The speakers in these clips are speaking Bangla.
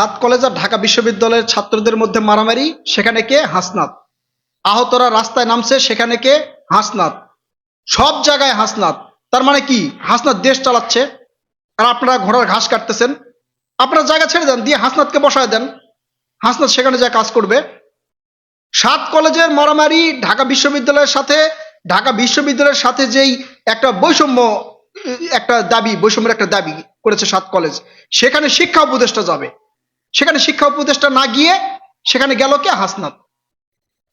সাত কলেজ আর ঢাকা বিশ্ববিদ্যালয়ের ছাত্রদের মধ্যে মারামারি, সেখানে কে? হাসনাত। আহতরা রাস্তায় নামছে, সেখানে কে? হাসনাত। সব জায়গায় হাসনাত। তার মানে কি? হাসনাত দেশ চালাচ্ছে। আর আপনারা ঘোড়ার ঘাস কাটতেছেন। আপনারা জায়গা ছেড়ে দেন, দিয়ে হাসনাতকে বসায় দেন। হাসনাত সেখানে যা কাজ করবে। সাত কলেজের মারামারি, ঢাকা বিশ্ববিদ্যালয়ের সাথে, ঢাকা বিশ্ববিদ্যালয়ের সাথে যেই একটা বৈষম্য, একটা দাবি, বৈষম্যের একটা দাবি করেছে সাত কলেজ সেখানে শিক্ষা উপদেষ্টা যাবে। সেখানে শিক্ষা উপদেষ্টা না গিয়ে সেখানে গেল কে? হাসনাত।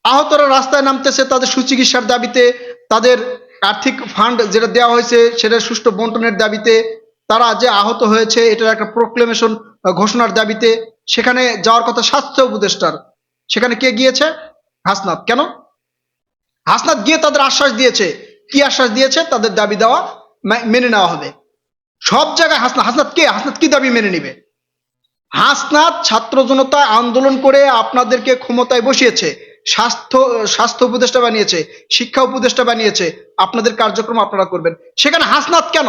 আহতরা রাস্তায় নামতেছে, তাদের সুচিকিৎসার দাবিতে, তাদের আর্থিক ফান্ড যেটা দেওয়া হয়েছে, সেটা সুষ্ঠু বন্টনের দাবিতে, তারা যে আহত হয়েছে, এটার একটা প্রোক্লেমেশন ঘোষণার দাবিতে, সেখানে যাওয়ার কথা স্বাস্থ্য উপদেষ্টার। সেখানে কে গিয়েছে? হাসনাত। কেন? হাসনাত গিয়ে তাদের আশ্বাস দিয়েছে। কি আশ্বাস দিয়েছে? তাদের দাবি দেওয়া মেনে নেওয়া হবে। সব জায়গায় হাসনাত। হাসনাত কে? হাসনাত কি দাবি মেনে নিবে? হাসনাত ছাত্র জনতা আন্দোলন করে আপনাদেরকে ক্ষমতায় বসিয়েছে, স্বাস্থ্য স্বাস্থ্য উপদেষ্টা বানিয়েছে, শিক্ষা উপদেষ্টা বানিয়েছে, আপনাদের কার্যক্রম আপনারা করবেন। সেখানে হাসনাত কেন?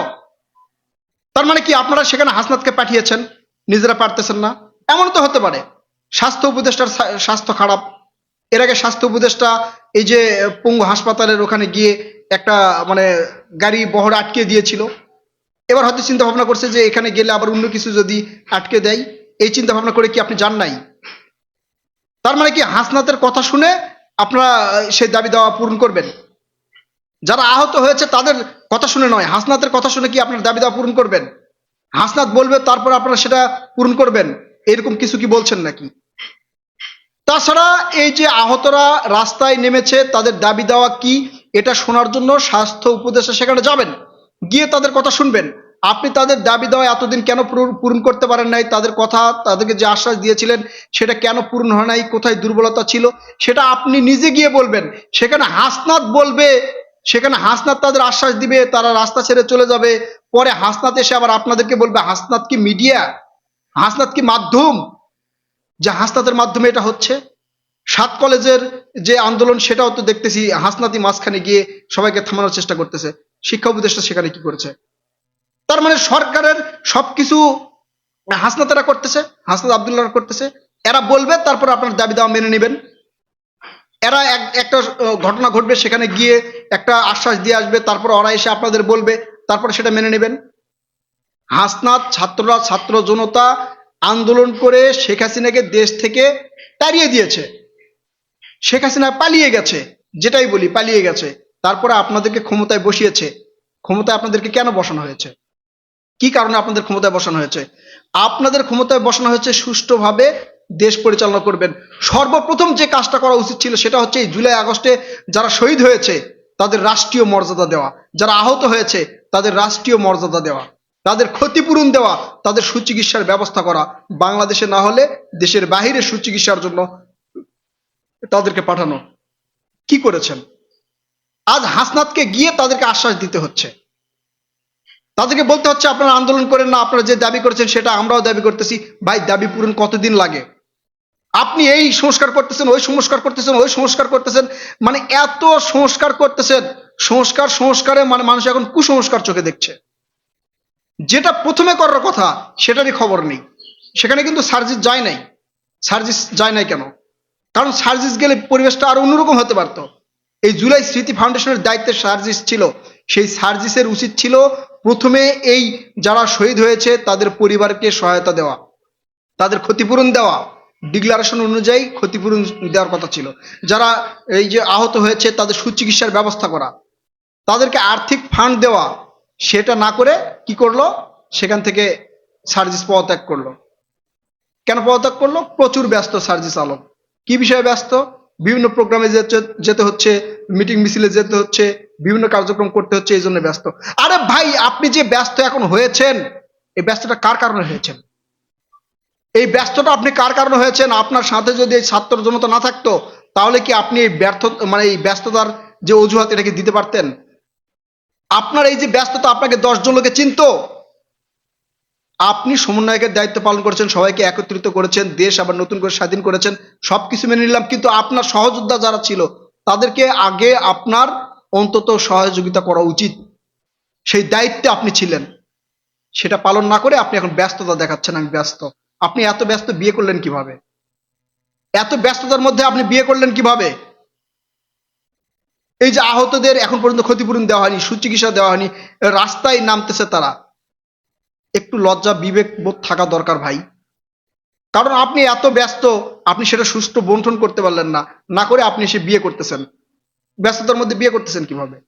তার মানে কি আপনারা সেখানে হাসনাতকে পাঠিয়েছেন, নিজেরা পারতেছেন না? এমন তো হতে পারে। স্বাস্থ্য উপদেষ্টার স্বাস্থ্য খারাপ। এর আগে স্বাস্থ্য উপদেষ্টা এই যে পঙ্গু হাসপাতালের ওখানে গিয়ে একটা মানে গাড়ি বহর আটকে দিয়েছিল। এবার হয়তো চিন্তা ভাবনা করছে যে এখানে গেলে আবার অন্য কিছু যদি আটকে দেয়। এই চিন্তা ভাবনা করে কি আপনি যান নাই? তার মানে কি হাসনাতের কথা শুনে আপনারা সেই দাবি দাওয়া পূরণ করবেন? যারা আহত হয়েছে তাদের কথা শুনে নয়, হাসনাতের কথা শুনে কি আপনার দাবি দেওয়া পূরণ করবেন? হাসনাত বলবে, তারপর আপনারা সেটা পূরণ করবেন? এরকম কিছু কি বলছেন নাকি? তাছাড়া এই যে আহতরা রাস্তায় নেমেছে, তাদের দাবি দেওয়া কি, এটা শোনার জন্য স্বাস্থ্য উপদেশে সেখানে যাবেন। গিয়ে তাদের কথা শুনবেন। আপনি তাদের দাবি দেওয়া এতদিন কেন পূরণ- করতে পারেন নাই? তাদের কথা তাদেরকে যে আশ্বাস দিয়েছিলেন, সেটা কেন পূরণ হয় নাই? কোথায় দুর্বলতা ছিল? সেটা আপনি নিজে গিয়ে বলবেন। সেখানে হাসনাত বলবে, সেখানে হাসনাত তাদের আশ্বাস দিবে, তারা রাস্তা ছেড়ে চলে যাবে। পরে হাসনাত এসে আবার আপনাদেরকে বলবে, হাসনাত কি মিডিয়া? হাসনাত কি মাধ্যম? যে হাসনাতের মাধ্যমে এটা হচ্ছে। সাত কলেজের যে আন্দোলন, সেটাও তো দেখতেছি হাসনাতি মাঝখানে গিয়ে সবাইকে থামানোর চেষ্টা করতেছে। শিক্ষা উপদেষ্টা সেখানে কি করছে? তার মানে সরকারের সবকিছু হাসনাতেরা করতেছে, হাসনাত আবদুল্লাহ করতেছে। এরা বলবে, তারপর আপনার দাবি দাওয়া মেনে নেবেন। এরা এক- একটা ঘটনা ঘটবে, সেখানে গিয়ে একটা আশ্বাস দিয়ে আসবে, তারপর ওরা এসে আপনাদের বলবে, তারপর সেটা মেনে নেবেন। হাসনাত, ছাত্ররা, ছাত্র জনতা আন্দোলন করে শেখ হাসিনাকে দেশ থেকে তাড়িয়ে দিয়েছে। শেখ হাসিনা পালিয়ে গেছে, যেটাই বলি, পালিয়ে গেছে। তারপরে আপনাদেরকে ক্ষমতায় বসিয়েছে। ক্ষমতায় আপনাদেরকে কেন বসানো হয়েছে? কি কারণে আপনাদের ক্ষমতায় বসানো হয়েছে? আপনাদের ক্ষমতায় বসানো হয়েছে সুষ্ঠুভাবে দেশ পরিচালনা করবেন। সর্বপ্রথম যে কাজটা করা উচিত ছিল সেটা হচ্ছে এই জুলাই আগস্টে যারা শহীদ হয়েছে, তাদের রাষ্ট্রীয় মর্যাদা দেওয়া। যারা আহত হয়েছে, তাদের রাষ্ট্রীয় মর্যাদা দেওয়া। তাদের ক্ষতিপূরণ দেওয়া, তাদের সুচিকিৎসার ব্যবস্থা করা। বাংলাদেশে না হলে দেশের বাহিরে সুচিকিৎসার জন্য তাদেরকে পাঠানো। কি করেছেন? আজ হাসনাতকে গিয়ে তাদেরকে আশ্বাস দিতে হচ্ছে। তাদেরকে বলতে হচ্ছে, আপনারা আন্দোলন করেন না, আপনারা যে দাবি করেছেন সেটা আমরাও দাবি করতেছি। ভাই, দাবি পূরণ কতদিন লাগে? আপনি এই সংস্কার করতেছেন, ওই সংস্কার করতেছেন, ওই সংস্কার করতেছেন মানে এত সংস্কার করতেছেন। সংস্কার সংস্কারে মানে মানুষ এখন কুসংস্কার চোখে দেখছে। যেটা প্রথমে করার কথা, সেটারই খবর নেই। সেখানে কিন্তু সার্জিস যায় নাই। সার্জিস যায় নাই কেন? কারণ সার্জিস গেলে পরিবেশটা আরও অন্যরকম হতে পারতো। এই জুলাই স্মৃতি ফাউন্ডেশনের দায়িত্বে সার্জিস ছিল। সেই সার্জিসের উচিত ছিল প্রথমে এই যারা শহীদ হয়েছে, তাদের পরিবারকে সহায়তা দেওয়া, তাদের ক্ষতিপূরণ দেওয়া ডিক্লারেশন অনুযায়ী ক্ষতিপূরণ দেওয়ার কথা ছিল। যারা এই যে আহত হয়েছে, তাদের সুচিকিৎসার ব্যবস্থা করা, তাদেরকে আর্থিক ফান্ড দেওয়া, সেটা না করে কি করল? সেখান থেকে সার্জিস পদত্যাগ করল। কেন পদত্যাগ করল? প্রচুর ব্যস্ত সার্জিস আলম। কি বিষয়ে ব্যস্ত? বিভিন্ন প্রোগ্রামে যেতে হচ্ছে মিটিং মিছিলে যেতে হচ্ছে, বিভিন্ন কার্যক্রম করতে হচ্ছে, এই জন্য ব্যস্ত। আরে ভাই, আপনি যে ব্যস্ত এখন হয়েছেন, এই ব্যস্তটা কার কারণে হয়েছেন? এই ব্যস্তটা আপনি কার কারণে হয়েছেন? আপনার সাথে যদি এই ছাত্র জনতা না থাকতো, তাহলে কি আপনি এই ব্যর্থ মানে এই ব্যস্ততার যে অজুহাত এটাকে দিতে পারতেন? আপনার এই যে ব্যস্ততা আপনাকে দশজন লোকে চিনতো আপনি সমন্বয়কের দায়িত্ব পালন করেছেন, সবাইকে একত্রিত করেছেন, দেশ আবার নতুন করে স্বাধীন করেছেন সব কিছু মেনে নিলাম। কিন্তু আপনার সহযোদ্ধা যারা ছিল, তাদেরকে আগে আপনার অন্তত সহযোগিতা করা উচিত। সেই দায়িত্বে আপনি ছিলেন। সেটা পালন না করে আপনি এখন ব্যস্ততা দেখাচ্ছেন, আমি ব্যস্ত। আপনি এত ব্যস্ত বিয়ে করলেন কীভাবে? এত ব্যস্ততার মধ্যে আপনি বিয়ে করলেন কীভাবে? এই যে আহতদের এখন পর্যন্ত ক্ষতিপূরণ দেওয়া হয়নি, সুচিকিৎসা দেওয়া হয়নি, রাস্তায় নামতেছে তারা। একটু লজ্জা, বিবেক বোধ থাকা দরকার ভাই। কারণ আপনি এত ব্যস্ত, আপনি সেটা সুষ্ঠু বন্টন করতে পারলেন না। না করে আপনি সে বিয়ে করতেছেন। ব্যস্ততার মধ্যে বিয়ে করতেছেন কীভাবে?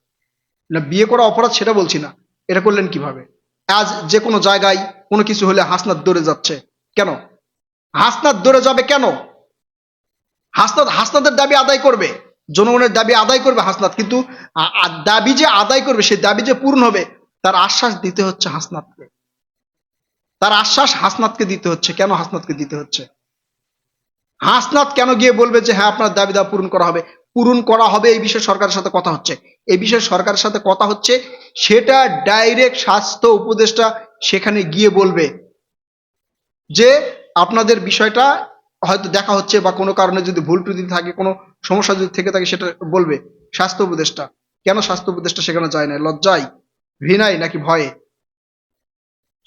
না, বিয়ে করা অপরাধ সেটা বলছি না। এটা করলেন কীভাবে? আজ যে কোনো জায়গায় কোনো কিছু হলে হাসনাত দৌড়ে যাচ্ছে। কেন? হাসনাত দৌড়ে যাবে কেন? হাসনাত, হাসনাতের দাবি আদায় করবে। জনগণের দাবি আদায় করবে হাসনাত। কিন্তু দাবি যে আদায় করবে সেই দাবি যে পূর্ণ হবে, তার আশ্বাস দিতে হচ্ছে হাসনাতকে। তার আশ্বাস হাসনাতকে দিতে হচ্ছে। কেন হাসনাতকে দিতে হচ্ছে? হাসনাত কেন গিয়ে বলবে যে হ্যাঁ আপনার দাবি দাবা পূরণ করা হবে? পূরণ করা হবে এই বিষয়ে সরকারের সাথে কথা হচ্ছে। এই বিষয়ে সরকারের সাথে কথা হচ্ছে, সেটা ডাইরেক্ট স্বাস্থ্য উপদেষ্টা সেখানে গিয়ে বলবে যে, আপনাদের বিষয়টা হয়তো দেখা হচ্ছে বা কোনো কারণে যদি ভুল ত্রুটি থাকে, কোনো সমস্যা যদি থেকে থাকে, সেটা বলবে। স্বাস্থ্য উপদেষ্টা। কেন স্বাস্থ্য উপদেষ্টা সেখানে যায় না লজ্জায়? ঘৃণায় নাকি ভয়ে?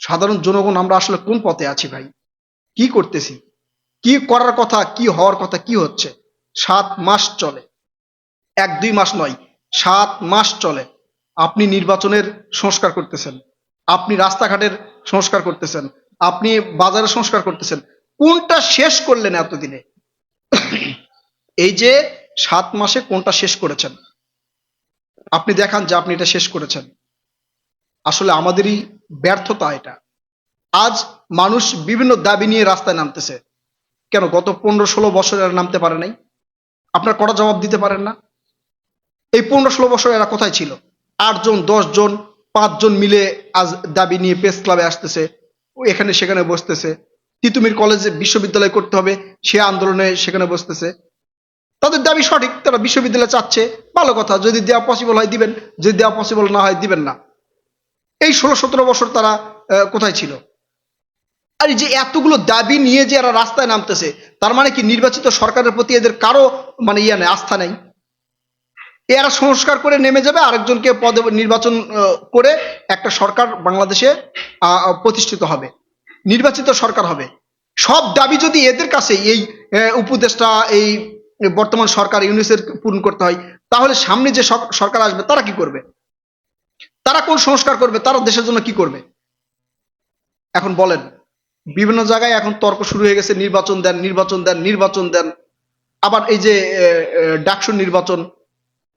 সাধারণ জনগণ, আমরা আসলে কোন পথে আছি ভাই? কি করতেছি? কি করার কথা, কি হওয়ার কথা, কি হচ্ছে? সাত মাস চলে। এক, দুই মাস নয়, সাত মাস চলে। আপনি নির্বাচনের সংস্কার করতেছেন। আপনি রাস্তাঘাটের সংস্কার করতেছেন। আপনি বাজারের সংস্কার করতেছেন। কোনটা শেষ করলেন এতদিনে? এই যে সাত মাসে কোনটা শেষ করেছেন? আপনি দেখান যে আপনি এটা শেষ করেছেন। আসলে আমাদেরই ব্যর্থতা এটা। আজ মানুষ বিভিন্ন দাবি নিয়ে রাস্তায় নামতেছে। কেন গত পনেরো ষোলো বছর এরা নামতে পারে নাই? আপনার কড়া জবাব দিতে পারেন না? এই পনেরো ষোলো বছর এরা কোথায় ছিল? আটজন জন পাঁচজন মিলে আজ দাবি নিয়ে প্রেস ক্লাবে আসতেছে, এখানে সেখানে বসতেছে। তিতুমির কলেজে বিশ্ববিদ্যালয় করতে হবে, সে আন্দোলনে সেখানে বসতেছে। তাদের দাবি সঠিক, তারা বিশ্ববিদ্যালয় চাচ্ছে। ভালো কথা, যদি দেওয়া পসিবল হয় দিবেন, যদি দেওয়া পসিবল না হয় দিবেন না। এই ষোলো সতেরো বছর তারা কোথায় ছিল? আর যে এতগুলো দাবি নিয়ে যে এরা রাস্তায় নামতেছে তার মানে কি নির্বাচিত সরকারের প্রতি এদের কারও মানে ইয়া নেই আস্থা নেই? এরা সংস্কার করে নেমে যাবে আরেকজনকে পদে নির্বাচন করে একটা সরকার বাংলাদেশে প্রতিষ্ঠিত হবে। নির্বাচিত সরকার হবে। সব দাবি যদি এদের কাছে এই আহ, উপদেষ্টা এই বর্তমান সরকার ইউনিসের পূরণ করতে হয় তাহলে সামনে যে সরকার আসবে তারা কি করবে? তারা কোন সংস্কার করবে, তারা দেশের জন্য কি করবে? এখন বলেন, বিভিন্ন জায়গায় এখন তর্ক শুরু হয়ে গেছে, নির্বাচন দেন নির্বাচন দেন নির্বাচন দেন। আবার এই যে ডাকসু নির্বাচন,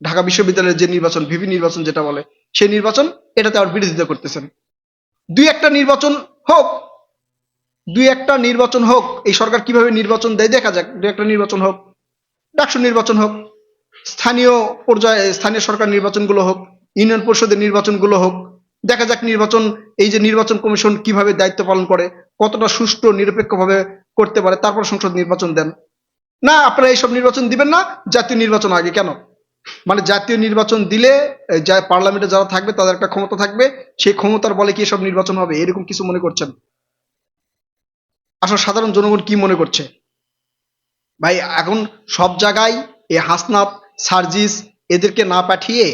ঢাকা বিশ্ববিদ্যালয়ের যে নির্বাচন, ভিভি নির্বাচন যেটা বলে, সেই নির্বাচন এটাতে আবার বিরোধিতা করতেছেন। দুই একটা নির্বাচন হোক, দুই একটা নির্বাচন হোক, এই সরকার কীভাবে নির্বাচন দেয় দেখা যাক, দুই একটা নির্বাচন হোক ডাকসু নির্বাচন হোক, স্থানীয় পর্যায়ে, স্থানীয় সরকার নির্বাচনগুলো হোক ইউনিয়ন পরিষদের নির্বাচনগুলো হোক, দেখা যাক নির্বাচন, এই যে নির্বাচন কমিশন কীভাবে দায়িত্ব পালন করে, কতটা সুষ্ঠু, নিরপেক্ষভাবে করতে পারে, তারপর সংসদ নির্বাচন দেন। না, আপনারা এইসব নির্বাচন দিবেন না, জাতীয় নির্বাচন আগে কেন? মানে জাতীয় নির্বাচন দিলে যা পার্লামেন্টে যারা থাকবে, তাদের একটা ক্ষমতা থাকবে, সেই ক্ষমতার বলে কি এসব নির্বাচন হবে, এরকম কিছু মনে করছেন? আসলে সাধারণ জনগণ কি মনে করছে? ভাই, এখন সব জায়গায় এই হাসনাত, সার্জিস, এদেরকে না পাঠিয়ে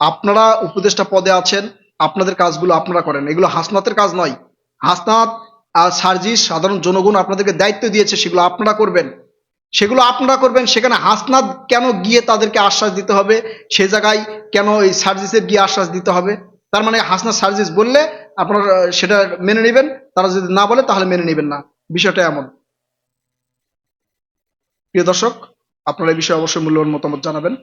আপনারা উপদেষ্টা পদে আছেন, আপনাদের কাজগুলো আপনারা করেন। এগুলো হাসনাতের কাজ নয়। হাসনাত আর সার্জিস, সাধারণ জনগণ আপনাদেরকে দায়িত্ব দিয়েছে, সেগুলো আপনারা করবেন। সেগুলো আপনারা করবেন, সেখানে হাসনাত কেন গিয়ে তাদেরকে আশ্বাস দিতে হবে? সে জায়গায় কেন এই সার্জিসের গিয়ে আশ্বাস দিতে হবে? তার মানে হাসনাত সার্জিস বললে আপনারা সেটা মেনে নেবেন। তারা যদি না বলে, তাহলে মেনে নেবেন না। বিষয়টা এমন। প্রিয় দর্শক, আপনারা এই বিষয়ে অবশ্যই মূল্যবান মতামত জানাবেন।